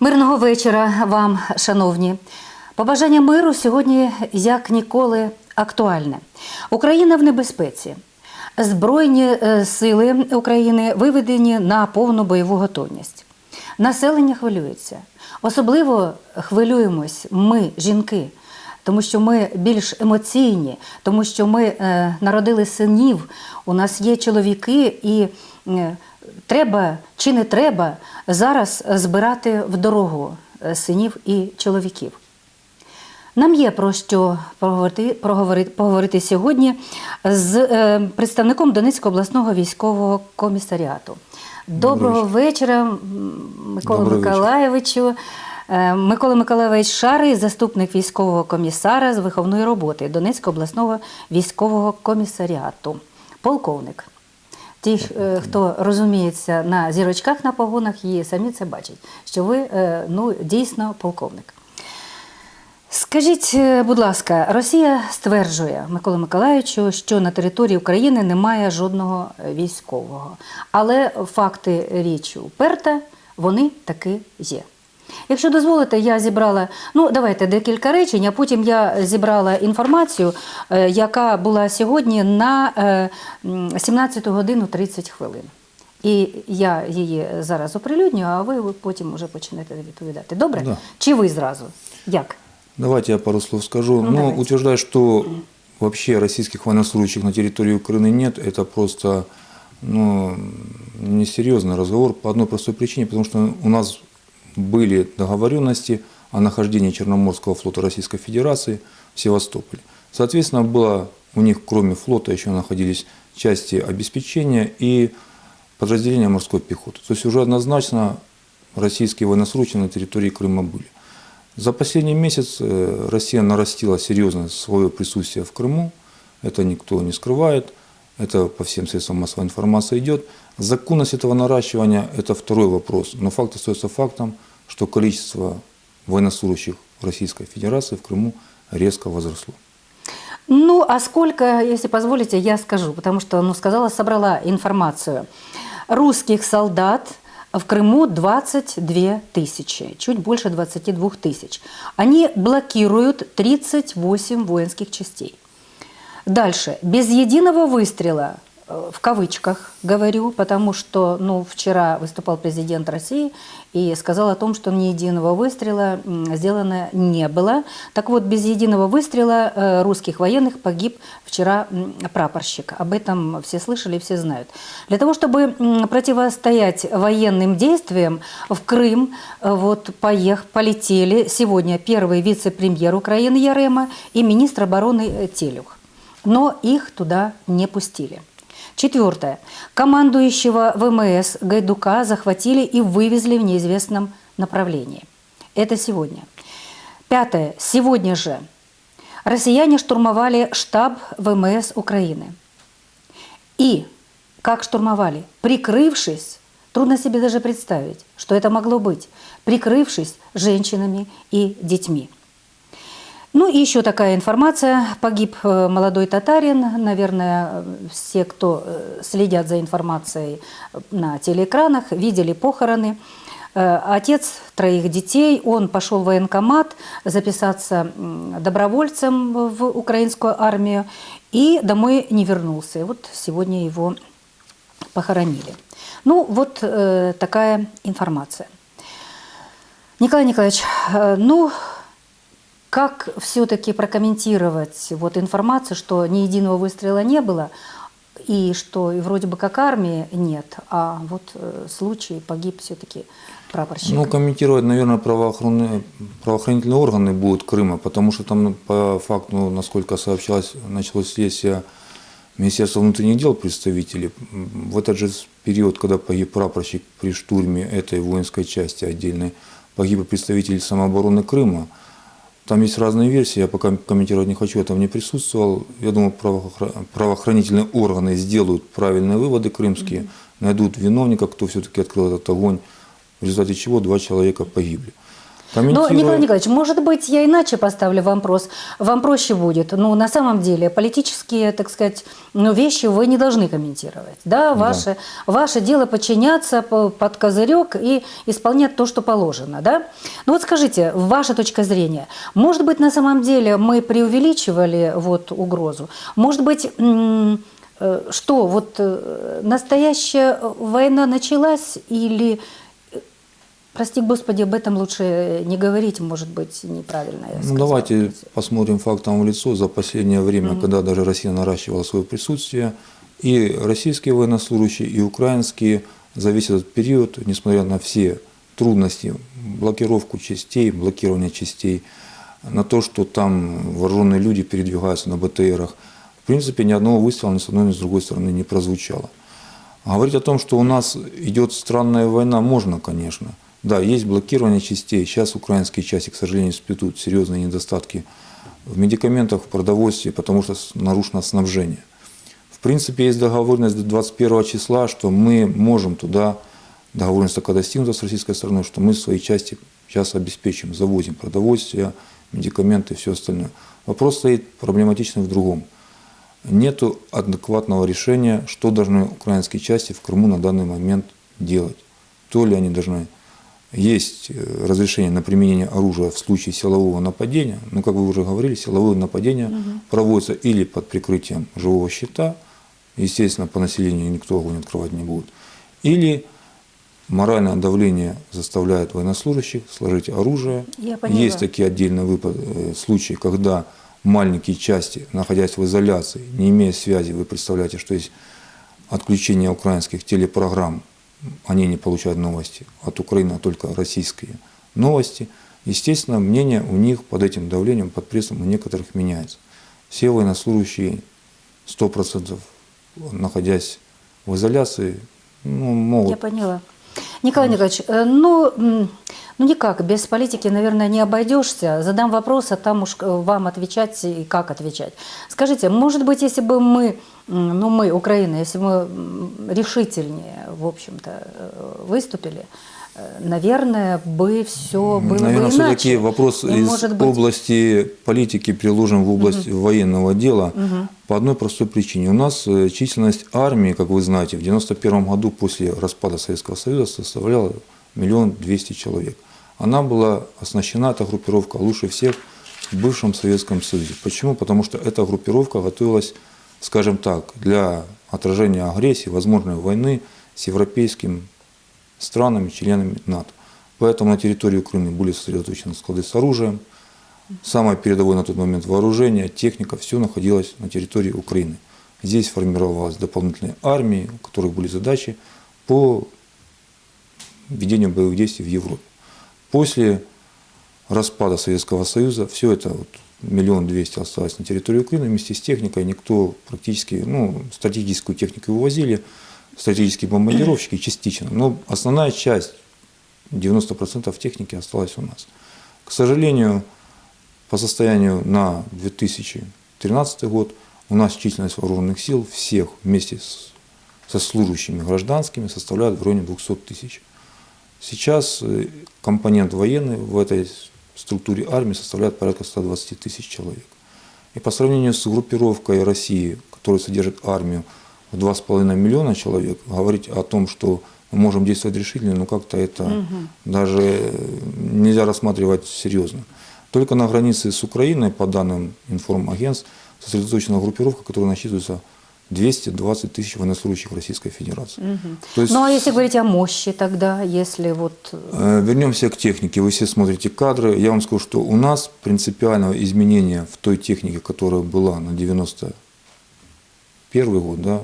Мирного вечора вам, шановні. Побажання миру сьогодні як ніколи актуальне. Україна в небезпеці. Збройні е, сили України виведені на повну бойову готовність. Населення хвилюється. Особливо хвилюємось ми, жінки, тому що ми більш емоційні, тому що ми е, народили синів, у нас є чоловіки, і е, треба чи не треба зараз збирати в дорогу е, синів і чоловіків. Нам є про що поговорити, проговорити, поговорити сьогодні з е, представником Донецького обласного військового комісаріату. Доброго вечора, м, Микола Добрий. Миколаєвичу. Е, Микола Миколаєвич Шарий, заступник військового комісара з виховної роботи Донецького обласного військового комісаріату. Полковник. Ті, е, хто розуміється на зірочках на погонах, і самі це бачать, що ви е, ну, дійсно полковник. Скажіть, е, будь ласка, Росія стверджує Микола Миколаївичу, що на території України немає жодного військового. Але факти річ уперта, вони таки є. Якщо дозволите, я зібрала, ну давайте декілька речень, а потім я зібрала інформацію, е, яка була сьогодні на е, м, 17 годину 30 хвилин. І я її зараз оприлюдню, а ви потім вже почнете відповідати. Добре? Да. Чи ви зразу? Як? Давайте я пару слов скажу. Ну, Ну, давайте. утверждать, что вообще российских военнослужащих на территории Украины нет, это просто ну, несерьезный разговор по одной простой причине, потому что у нас были договоренности о нахождении Черноморского флота Российской Федерации в Севастополе. Соответственно, было у них, кроме флота, еще находились части обеспечения и подразделения морской пехоты. То есть уже однозначно российские военнослужащие на территории Крыма были. За последний месяц э, Россия нарастила серьезно свое присутствие в Крыму. Это никто не скрывает. Это по всем средствам массовой информации идет. Законность этого наращивания – это второй вопрос. Но факт остается фактом, что количество военнослужащих Российской Федерации в Крыму резко возросло. Ну, а сколько, если позволите, я скажу, потому что, ну, сказала, собрала информацию. Русских солдат в Крыму 22 тысячи, чуть больше 22 тысяч. Они блокируют 38 воинских частей. Дальше. Без единого выстрела, э, в кавычках говорю, потому что ну, вчера выступал президент России и сказал о том, что ни единого выстрела сделано не было. Так вот, без единого выстрела э, русских военных погиб вчера прапорщик. Об этом все слышали, все знают. Для того, чтобы противостоять военным действиям, в Крым э, вот, поех, полетели сегодня первый вице-премьер Украины Ярема и министр обороны Телюх но их туда не пустили. Четвертое. Командующего ВМС Гайдука захватили и вывезли в неизвестном направлении. Это сегодня. Пятое. Сегодня же россияне штурмовали штаб ВМС Украины. И как штурмовали? Прикрывшись, трудно себе даже представить, что это могло быть, прикрывшись женщинами и детьми. Ну и еще такая информация. Погиб э, молодой татарин. Наверное, все, кто э, следят за информацией э, на телеэкранах, видели похороны. Отец троих детей, он пошел в военкомат записаться добровольцем в украинскую армию и домой не вернулся. Вот сегодня его похоронили. Ну, вот такая информация. Николай Николаевич, ну, как все-таки прокомментировать вот информацию, что ни единого выстрела не было, и что и вроде бы как армии нет, а вот э, случай погиб все-таки прапорщик. Ну, комментировать, наверное, правоохранительные, правоохранительные органы будут Крыма, потому что там ну, по факту, насколько сообщалось, началось следствие Министерства внутренних дел представителей. М, В этот же период, когда погиб прапорщик при штурме этой воинской части отдельной, погиб представитель самообороны Крыма. Там есть разные версии, я пока комментировать не хочу, я там не присутствовал. Я думаю, правоохра- правоохранительные органы сделают правильные выводы крымские, найдут виновника, кто все-таки открыл этот огонь, в результате чего два человека погибли. Но, Комментируя- Николай Николаевич, может быть, я иначе поставлю вопрос. Вам проще будет. Ну, на самом деле, политические, так сказать, ну, вещи вы не должны комментировать. Да, ваше, ваше дело подчиняться по- под козырек и исполнять то, что положено. Да? Ну вот скажите, ваша точка зрения, может быть, на самом деле мы преувеличивали вот, угрозу? Может быть, э, что, вот э, настоящая война началась или Прости господи, об этом лучше не говорить, может быть, неправильно я Ну, давайте посмотрим фактам в лицо. За последнее время, когда даже Россия наращивала свое присутствие, и российские военнослужащие, и украинские за весь этот период, несмотря на все трудности, блокировку частей, блокирование частей, на то, что там вооруженные люди передвигаются на БТРах, в принципе, ни одного выстрела ни с одной, ни с другой стороны не прозвучало. Говорить о том, что у нас идет странная война, можно, конечно. Да, есть блокирование частей. Сейчас украинские части, к сожалению, испытывают серьезные недостатки в медикаментах, в продовольствии, потому что нарушено снабжение. В принципе, есть договоренность до 21 числа, что мы можем туда, договоренность такая достигнута с российской стороной, что мы свои части сейчас обеспечим, завозим продовольствие, медикаменты и все остальное. Вопрос стоит проблематичный в другом. Нет адекватного решения, что должны украинские части в Крыму на данный момент делать. То ли они должны есть э, разрешение на применение оружия в случае силового нападения, но, как вы уже говорили, силовое нападение проводится или под прикрытием живого щита, естественно, по населению никто огонь открывать не будет, или моральное давление заставляет военнослужащих сложить оружие. Я поняла. Есть такие отдельные выпад- э, случаи, когда маленькие части, находясь в изоляции, не имея связи, вы представляете, что есть отключение украинских телепрограмм, они не получают новости от Украины, только российские новости. Естественно, мнение у них под этим давлением, под прессом у некоторых меняется. Все военнослужащие 100% находясь в изоляции, ну, могут Я поняла. Николай Николаевич, э, ну, ну никак, без политики, наверное, не обойдешься. Задам вопрос, а там уж э, вам отвечать и как отвечать. Скажите, может быть, если бы мы, ну мы, Украина, если мы решительнее, в общем-то, э, выступили, э, наверное, бы все было Наверное, бы иначе. все-таки вопрос И, из может быть, области политики приложим в область военного дела по одной простой причине. У нас э, численность армии, как вы знаете, в 91 году после распада Советского Союза составляла миллион двести человек. Она была оснащена, эта группировка, лучше всех в бывшем Советском Союзе. Почему? Потому что эта группировка готовилась, скажем так, для отражения агрессии, возможной войны с европейским странами, членами НАТО. Поэтому на территории Украины были сосредоточены склады с оружием. Самое передовое на тот момент вооружение, техника, все находилось на территории Украины. Здесь формировалась дополнительные армии, у которых были задачи по ведению боевых действий в Европе. После распада Советского Союза все это вот, миллион двести осталось на территории Украины вместе с техникой. Никто практически, ну, стратегическую технику вывозили, стратегические бомбардировщики частично. Но основная часть, 90% техники осталась у нас. К сожалению, по состоянию на 2013 год у нас численность вооруженных сил всех вместе с, со служащими гражданскими составляет в районе 200 тысяч. Сейчас э, компонент военный в этой структуре армии составляет порядка 120 тысяч человек. И по сравнению с группировкой России, которая содержит армию в 2,5 миллиона человек, говорить о том, что мы можем действовать решительно, ну как-то это даже э, нельзя рассматривать серьезно. Только на границе с Украиной, по данным информагентств, сосредоточена группировка, которая насчитывается 220 тысяч военнослужащих Российской Федерации. То есть, Ну а если говорить о мощи тогда, если вот... Э, Вернемся к технике. Вы все смотрите кадры. Я вам скажу, что у нас принципиального изменения в той технике, которая была на 91 год, да,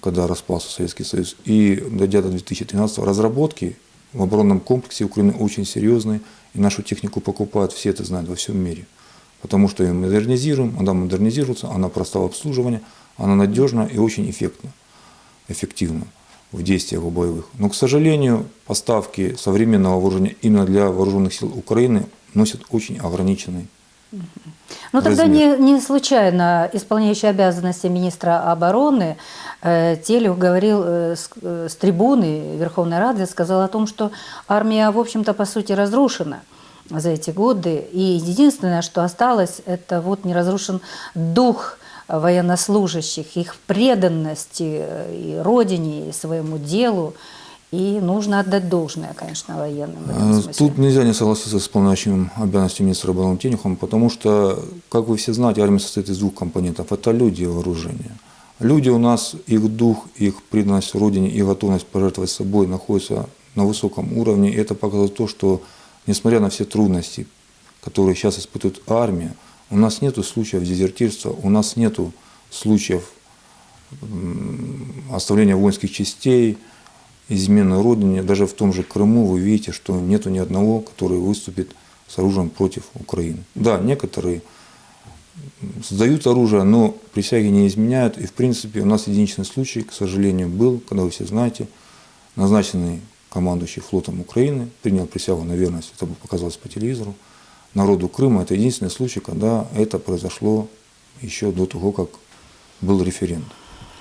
когда распался Советский Союз, и дойдя до 2013 разработки в оборонном комплексе Украины очень серьезные, и нашу технику покупают, все это знают во всем мире. Потому что ее модернизируем, она модернизируется, она проста в обслуживании, она надежна и очень эффектна, эффективна в действиях в боевых. Но, к сожалению, поставки современного вооружения именно для вооруженных сил Украины носят очень ограниченный Ну тогда размер. не, не случайно исполняющий обязанности министра обороны э, Телев говорил э, с, э, с трибуны Верховной Рады, сказал о том, что армия, в общем-то, по сути, разрушена. За эти годы. И единственное, что осталось, это вот не разрушен дух военнослужащих, их преданности и родине, и своему делу. И нужно отдать должное, конечно, военным Э. Тут нельзя не согласиться с исполняющим обязанности министра обороны Тенюхом, потому что, как вы все знаете, армия состоит из двух компонентов. Это люди и вооружение. Люди у нас, их дух, их преданность родине и готовность пожертвовать собой находятся на высоком уровне. И это показывает то, что, несмотря на все трудности, которые сейчас испытывает армия, у нас нет случаев дезертирства, у нас нет случаев оставления воинских частей, измены родине. Даже в том же Крыму вы видите, что нету ни одного, который выступит с оружием против Украины. Да, некоторые сдают оружие, но присяги не изменяют. И в принципе у нас единичный случай, к сожалению, был, когда вы все знаете, назначенный командующий флотом Украины принял присягу на верность, это показалось по телевизору, народу Крыма. Это единственный случай, когда это произошло еще до того, как был референдум.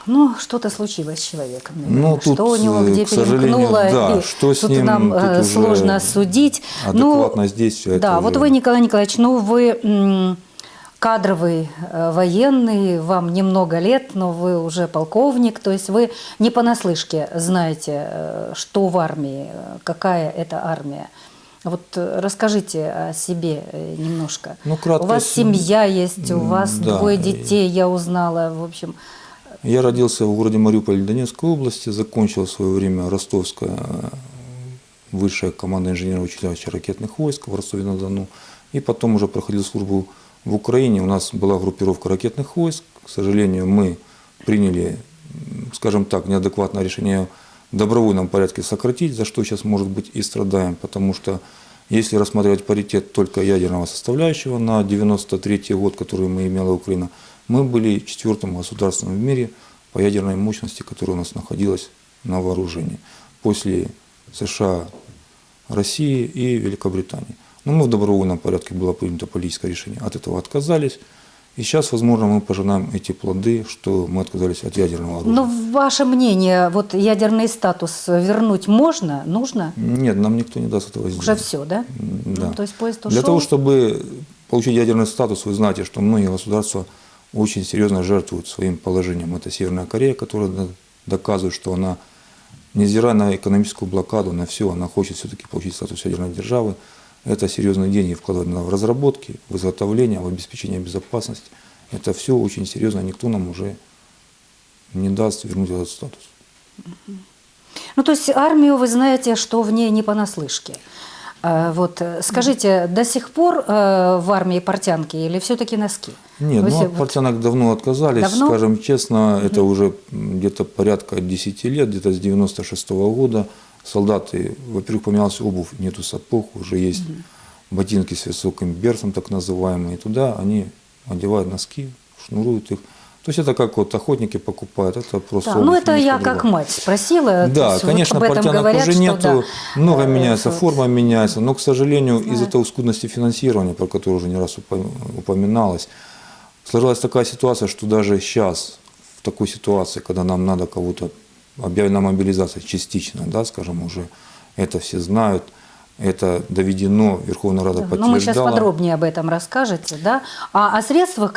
Ну, что-то случилось с человеком. наверное. Ну, тут, что у него э, где перемкнуло, да, и что с тут ним, нам тут э, сложно судить. Ну, адекватность действия, Да, вот вы, Николай Николаевич, ну вы кадровый э, военный, вам немного лет, но вы уже полковник, то есть вы не понаслышке знаете, э, что в армии, э, какая это армия. Вот расскажите о себе немножко. Ну, кратко, у вас семья есть, у вас да, двое детей, я узнала, в общем. Я родился в городе Мариуполь Донецкой области, закончил в свое время Ростовское высшее командное инженерное училище ракетных войск в Ростове-на-Дону. И потом уже проходил службу в Украине. У нас была группировка ракетных войск. К сожалению, мы приняли, скажем так, неадекватное решение в добровольном порядке сократить, за что сейчас, может быть, и страдаем, потому что если рассматривать паритет только ядерного составляющего на 93 год, который мы имела Украина, мы были четвертым государством в мире по ядерной мощности, которая у нас находилась на вооружении. После США, России и Великобритании. Но мы в добровольном порядке было принято политическое решение, от этого отказались. И сейчас, возможно, мы пожинаем эти плоды, что мы отказались от ядерного оружия. Ну, ваше мнение, вот ядерный статус вернуть можно, нужно? Нет, нам никто не даст этого сделать. Уже все, да? М, Ну, Да. то есть поезд Для ушел? того, чтобы получить ядерный статус, вы знаете, что многие государства очень серьезно жертвуют своим положением. Это Северная Корея, которая до- доказывает, что она, невзирая на экономическую блокаду, на все, она хочет все-таки получить статус ядерной державы. Это серьезные деньги вкладывать в разработки, в изготовление, в обеспечение безопасности. Это все очень серьезно, никто нам уже не даст вернуть этот статус. Ну, то есть армию вы знаете, что в ней не понаслышке. А, Вот, э, скажите, до сих пор э, в армии портянки или все-таки носки? Нет, Вы ну от вот- портянок давно отказались, Давно? скажем честно, это уже где-то порядка 10 лет, где-то с 96 года. Солдаты, во-первых, поменялась обувь, нету сапог, уже есть ботинки с высоким берцем, так называемые, туда они одевают носки, шнуруют их. То есть это как вот охотники покупают, это просто Да, ну это я как мать спросила. Да, вот конечно, этом портянок говорят, уже нету, да. много Э, меняется, вот. форма меняется, но, к сожалению, из-за того скудности финансирования, про которую уже не раз упо- упоминалось, сложилась такая ситуация, что даже сейчас, в такой ситуации, когда нам надо кого-то объявлена мобилизация частично, да, скажем, уже это все знают, это доведено, Верховная Рада Да, Ну, мы сейчас подтверждала. подробнее об этом расскажете, да? А о средствах,